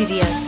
Experience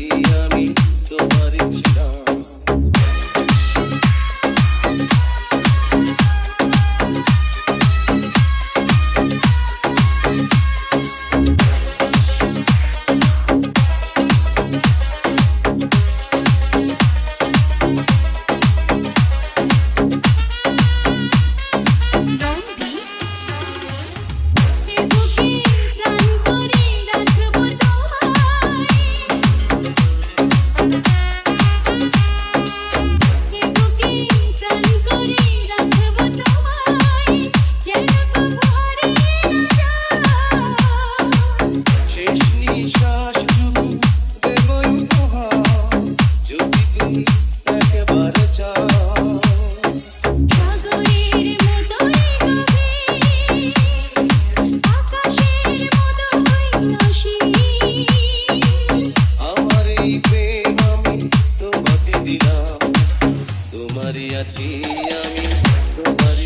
তোমারই আছি আমি তোমারই